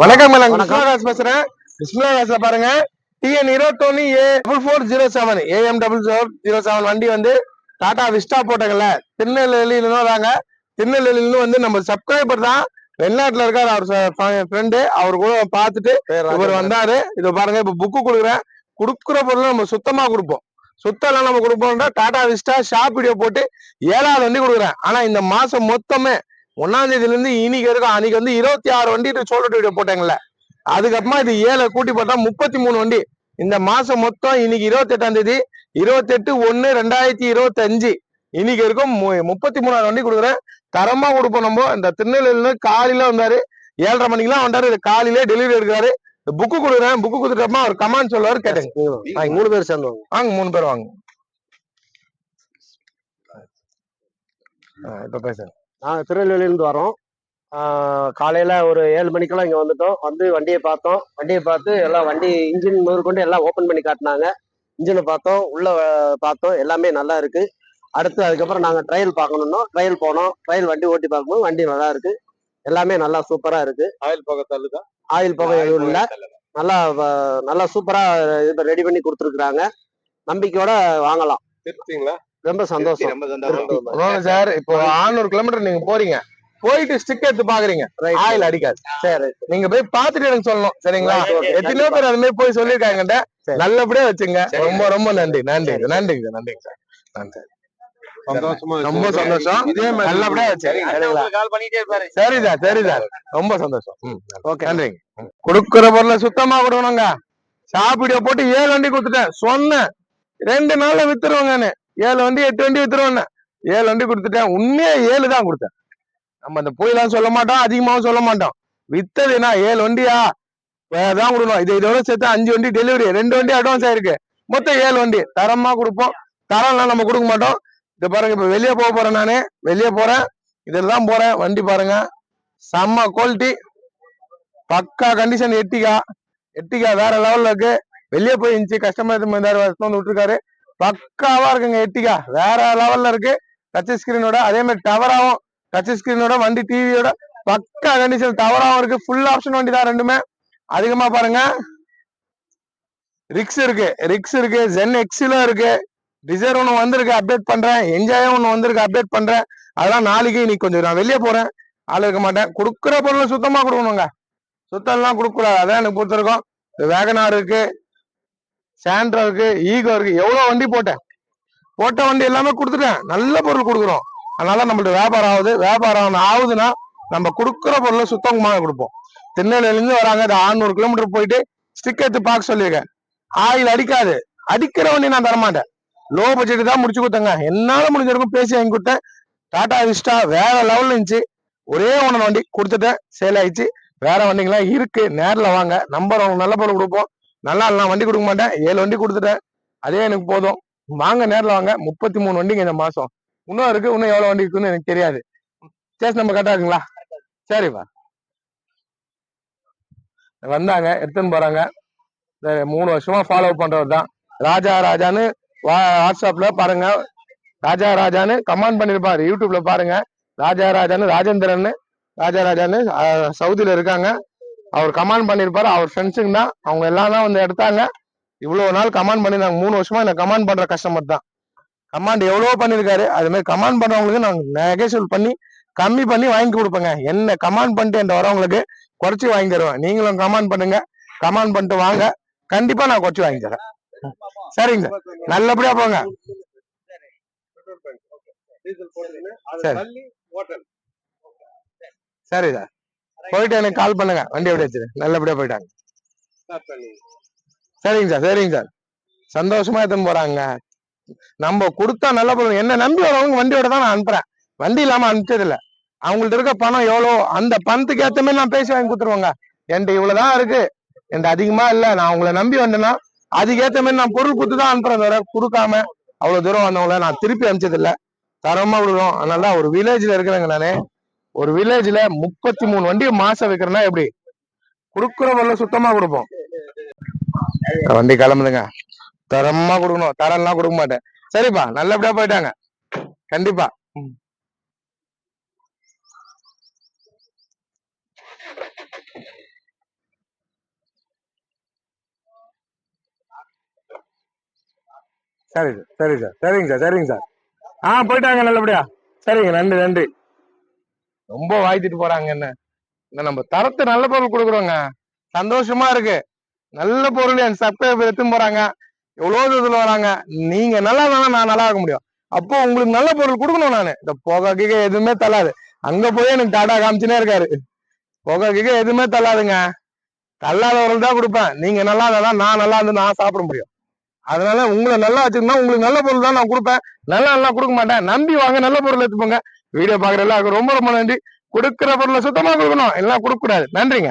வணக்கம். கிருஷ்ணராஜ் பேசுறேன். கிருஷ்ணராஜ்ல பாருங்க. டிஎன் இருபத்தொன்னு A double four zero seven AM double four zero seven வண்டி வந்து டாடா விஸ்டா போட்டாங்கல்ல. திருநெல்வேலியில வராங்க. திருநெல்வேலியில வந்து நம்ம சப்ஸ்கிரைபர் தான். வெளிநாட்டுல இருக்காரு அவர் ஃப்ரெண்டு அவர் கூட பார்த்துட்டு இவர் வந்தாரு. இத பாருங்க இப்ப புக்கு கொடுக்குறேன். கொடுக்குற பொருள் நம்ம சுத்தமா கொடுப்போம். சுத்தம் எல்லாம் நம்ம கொடுப்போம்னா டாடா விஸ்டா ஷாப் வீடியோ போட்டு ஏழாவது வண்டி கொடுக்குறேன். ஆனா இந்த மாசம் மொத்தமே ஒன்னாம் தேதியில இருந்து இன்னைக்கு இருக்கும் அன்னைக்கு வந்து இருபத்தி ஆறு வண்டி சோல்ட் வீடியோ போட்டாங்கல்ல. அதுக்கப்புறமா இது ஏழை கூட்டி பார்த்தா முப்பத்தி மூணு வண்டி. இந்த மாசம் மொத்தம் இன்னைக்கு இருபத்தி எட்டாம் தேதி இருபத்தி எட்டு ஒன்னு ரெண்டாயிரத்தி இருபத்தி அஞ்சு இன்னைக்கு இருக்கும் முப்பத்தி மூணாயிரம் வண்டி கொடுக்குறேன். தரமா கொடுப்போம் நம்ம. இந்த திருநெல்வேலியில காலையில வந்தாரு. ஏழரை மணிக்கெல்லாம் வந்தாரு. இது காலையிலே டெலிவரி எடுக்கிறாரு. புக்கு கொடுக்குறேன். புக்கு கொடுத்துட்டப்பமா அவர் கமாண்ட் சொல்லுவாரு கேட்டுங்க. மூணு பேர் சேர்ந்தோம் வாங்க. மூணு பேர் வாங்க. இப்ப பேசுங்க. நாங்க திருநெல்வேலியிலிருந்து வரோம். காலையில ஒரு ஏழு மணிக்கெல்லாம் இங்க வந்துட்டோம். வந்து வண்டியை பார்த்தோம். வண்டியை பார்த்து எல்லாம் வண்டி இன்ஜின் முதற்கொண்டு எல்லாம் ஓபன் பண்ணி காட்டினாங்க. இன்ஜினை பார்த்தோம். உள்ள பார்த்தோம். எல்லாமே நல்லா இருக்கு. அடுத்து அதுக்கப்புறம் நாங்க ட்ரையல் பார்க்கணும்னோ ட்ரையல் போனோம். ட்ரையல் வண்டி ஓட்டி பார்க்கும்போது வண்டி நல்லா இருக்கு. எல்லாமே நல்லா சூப்பரா இருக்கு. ஆயில் போக தள்ளுதா? ஆயில் புகை எதுவும் இல்லை. நல்லா நல்லா சூப்பரா இது ரெடி பண்ணி கொடுத்துருக்குறாங்க. நம்பிக்கையோட வாங்கலாம். திருப்திங்களா ரொம்ப சந்தோஷம். சார் இப்போ 600 கிலோமீட்டர் நீங்க போறீங்க. போயிட்டு ஸ்டிக் எடுத்து பாக்குறீங்க. ஆயில் அடிக்காது. சரி நீங்க போய் பாத்துட்டு எனக்கு சொல்லணும் சரிங்களா. எத்தனையோ பேர் அது மாதிரி போய் சொல்லிருக்காங்க. நல்லபடியா வச்சுங்க. ரொம்ப ரொம்ப நன்றி நன்றி நன்றிங்க சார் நன்றிங்க சார். நன்றி. சந்தோஷமா ரொம்ப சந்தோஷம். இதே மாதிரி நல்லபடியா இருப்பாரு. சரி சார் சரி சார். ரொம்ப சந்தோஷம். ஓகே நன்றிங்க. கொடுக்குற பொருளை சுத்தமா கொடுக்கணுங்க. சாப்பிடிய போட்டு ஏழு வண்டி கொடுத்துட்டேன். சொன்னேன். ரெண்டு நாள்ல வித்துருவாங்கன்னு ஏழு வண்டி எட்டு வண்டி வித்துருவேன்னு. ஏழு வண்டி கொடுத்துட்டேன். உண்மையே ஏழு தான் கொடுத்தேன். நம்ம அந்த போயெல்லாம் சொல்ல மாட்டோம் அதிகமாகவும் சொல்ல மாட்டோம். வித்ததுனா ஏழு வண்டியா? தான் கொடுக்கணும். இது இதோட சேர்த்து அஞ்சு வண்டி டெலிவரி ரெண்டு வண்டி அட்வான்ஸ் ஆயிருக்கு. மொத்தம் ஏழு வண்டி. தரமா கொடுப்போம். தரம்லாம் நம்ம கொடுக்க மாட்டோம். இது பாருங்க இப்ப வெளியே போக போறேன் நானு. வெளியே போறேன். இதெல்லாம் போறேன். வண்டி பாருங்க. செம்ம குவாலிட்டி பக்கா கண்டிஷன் எட்டிகா எட்டிகா வேற லெவல்ல இருக்கு. வெளியே போய் இருந்துச்சு. கஸ்டமர் இருந்தாரு வந்து விட்டுருக்காரு. பக்காவா இருக்குங்க எட்டிகா. வேற லெவல்ல இருக்கு. டச் ஸ்கிரீனோட அதே மாதிரி டவராவும் டச் ஸ்கிரீனோட வண்டி டிவியோட பக்கா கண்டிஷன் டவராவும் இருக்கு. ஃபுல் ஆப்ஷன் வண்டி தான் ரெண்டுமே. அதிகமா பாருங்க. ரிக்ஸ் இருக்கு. ரிக்ஸ் இருக்கு. ஜென் எக்ஸிலும் இருக்கு. டிசைர் ஒன்று வந்திருக்கு அப்டேட் பண்றேன். என்ஜாயும் ஒன்று வந்திருக்கு அப்டேட் பண்றேன். அதெல்லாம் நாளைக்கு இன்னைக்கு கொஞ்சம் நான் வெளியே போறேன். ஆள் இருக்க மாட்டேன். கொடுக்குற பொருளை சுத்தமா கொடுக்கணுங்க. சுத்தம்லாம் கொடுக்கக்கூடாது. அதான் எனக்கு பொறுத்திருக்கோம். வேகனார் இருக்கு. சாண்ட்ரா இருக்கு ஈகோ இருக்கு எவ்வளவு வண்டி போட்டேன்? போட்ட வண்டி எல்லாமே கொடுத்துட்டேன். நல்ல பொருள் கொடுக்குறோம். அதனால நம்மள்ட்ட வியாபாரம் ஆகுது. வியாபாரம் ஆகுதுன்னா நம்ம கொடுக்குற பொருளை சுத்தமாக கொடுப்போம். திருநெல்வேலிலேருந்து வராங்க. அது 600 கிலோமீட்டர் போயிட்டு ஸ்டிக் எடுத்து பார்க்க சொல்லியிருக்கேன். ஆயில் அடிக்காது. அடிக்கிற வண்டி நான் தரமாட்டேன். லோ பட்ஜெட் தான் முடிச்சு கொடுத்தேங்க. என்னால முடிஞ்சிருக்கும் பேசி வாங்கி கொடுத்தேன். டாடா விஸ்டா வேற லெவல்ல இருந்துச்சு. ஒரே ஒன்று வண்டி கொடுத்துட்டேன். சேல் ஆயிடுச்சு. வேற வண்டிங்களாம் இருக்கு. நேரில் வாங்க. நம்பர் உங்களுக்கு நல்ல பொருள் கொடுப்போம். நல்லா நான் வண்டி கொடுக்க மாட்டேன். ஏழு வண்டி கொடுத்துட்டேன். அதே எனக்கு போதும். வாங்க நேர்ல வாங்க. முப்பத்தி மூணு வண்டிங்க இந்த மாசம். இன்னும் இருக்கு இன்னும் எவ்வளவு வண்டி இருக்குன்னு எனக்கு தெரியாது. சேஸ் நம்ம கரெக்டா இருக்குங்களா? சரிப்பா. வந்தாங்க எடுத்துன்னு போறாங்க. மூணு வருஷமா ஃபாலோ பண்றது தான். ராஜா ராஜான்னு வா- வாட்ஸ்அப்ல பாருங்க. ராஜா ராஜான்னு கமெண்ட் பண்ணிருப்பாரு. யூடியூப்ல பாருங்க. ராஜா ராஜான்னு ராஜேந்திரன் ராஜா ராஜான்னு சவுதியில இருக்காங்க. அவர் கமெண்ட் பண்ணிருப்பாரு. அவர் ஃப்ரெண்ட்ஸுங்க தான். அவங்க எல்லாம் தான் வந்து எடுத்தாங்க. இவ்வளவு நாள் கமெண்ட் பண்ணிருந்தாங்க. மூணு வருஷமா எனக்கு கமெண்ட் பண்ற கஸ்டமர் தான். கமாண்ட் எவ்வளவோ பண்ணிருக்காரு. அது மாதிரி கமாண்ட் பண்றவங்களுக்கு நாங்க நெகேஷியல் பண்ணி கம்மி பண்ணி வாங்கி கொடுப்பேங்க. என்ன கமாண்ட் பண்ணிட்டு என்ற வரவங்களுக்கு குறைச்சி வாங்கி தருவேன். நீங்களும் கமாண்ட் பண்ணுங்க. கமாண்ட் பண்ணிட்டு வாங்க. கண்டிப்பா நான் குறைச்சி வாங்கி தரேன். சரிங்க. நல்லபடியா போங்க. சரி. சரி. சார். போயிட்டு எனக்கு கால் பண்ணுங்க. வண்டி எப்படி வச்சிரு நல்லபடியா போயிட்டாங்க சரிங்க சார் சரிங்க சார். சந்தோஷமா எடுத்துன்னு போறாங்க. நம்ம கொடுத்தா நல்ல பொருள் என்ன நம்பி வரவங்க வண்டியோட தான் நான் அனுப்புறேன். வண்டி இல்லாம அனுப்பிச்சது இல்ல அவங்கள்ட்ட இருக்க பணம் எவ்வளோ அந்த பணத்துக்கு ஏத்த மாதிரி நான் பேசி வாங்கி கொடுத்துருவாங்க. என்கிட்ட இவ்வளவுதான் இருக்கு. என்கிட்ட அதிகமா இல்ல. நான் உங்களை நம்பி வந்தேன்னா அதுக்கு ஏத்த மாதிரி நான் பொருள் கொடுத்து தான் அனுப்புறேன் தவிர கொடுக்காம அவ்வளவு தூரம் வந்தவங்கள நான் திருப்பி அனுப்பிச்சது இல்ல தரமா விடுறோம். அதனால ஒரு வில்லேஜ்ல இருக்கிறேங்க நானு. ஒரு வில்லேஜ்ல முப்பத்தி மூணு வண்டியை மாசம் வைக்கிறோம்னா எப்படி? கொடுக்குற வரல சுத்தமா கொடுப்போம். வண்டி கிளம்புதுங்க. தரமா கொடுக்கணும். தரம்லாம் கொடுக்க மாட்டேன். சரிப்பா நல்லபடியா போயிட்டாங்க. கண்டிப்பா. சரி சார் சரி சார். சரிங்க சார் சரிங்க சார். ஆ போயிட்டாங்க நல்லபடியா. சரிங்க நன்றி நன்றி. ரொம்ப வாய்த்திட்டு போறாங்க என்ன? இந்த நம்ம தரத்தை நல்ல பொருள் கொடுக்குறோங்க. சந்தோஷமா இருக்கு. நல்ல பொருள் என் சப்ஸ்கிரைபர் எடுத்துன்னு போறாங்க. எவ்வளவு தூரத்துல வராங்க. நீங்க நல்லா இருந்தா நான் நல்லா இருக்க முடியும். அப்போ உங்களுக்கு நல்ல பொருள் கொடுக்கணும் நானு. இந்த புகை கிகை எதுவுமே தள்ளாது. அங்க போய் எனக்கு டாடா காமிச்சுனே இருக்காரு. புகை கிக எதுவுமே தள்ளாதுங்க. தள்ளாதவர்கள் தான் கொடுப்பேன். நீங்க நல்லா இருந்தா நான் நல்லா இருந்து நான் சாப்பிட முடியும். அதனால உங்களை நல்லா வச்சிருந்தா உங்களுக்கு நல்ல பொருள் தான் நான் கொடுப்பேன். நல்லா நல்லா கொடுக்க மாட்டேன். நம்பி வாங்க நல்ல பொருள் எடுத்துப்போங்க. வீடியோ பாக்குற எல்லாருக்கும் ரொம்ப ரொம்ப நன்றி. கொடுக்குற பொருளை சுத்தமா கொடுக்கணும். எல்லாம் கொடுக்க கூடாது நன்றிங்க.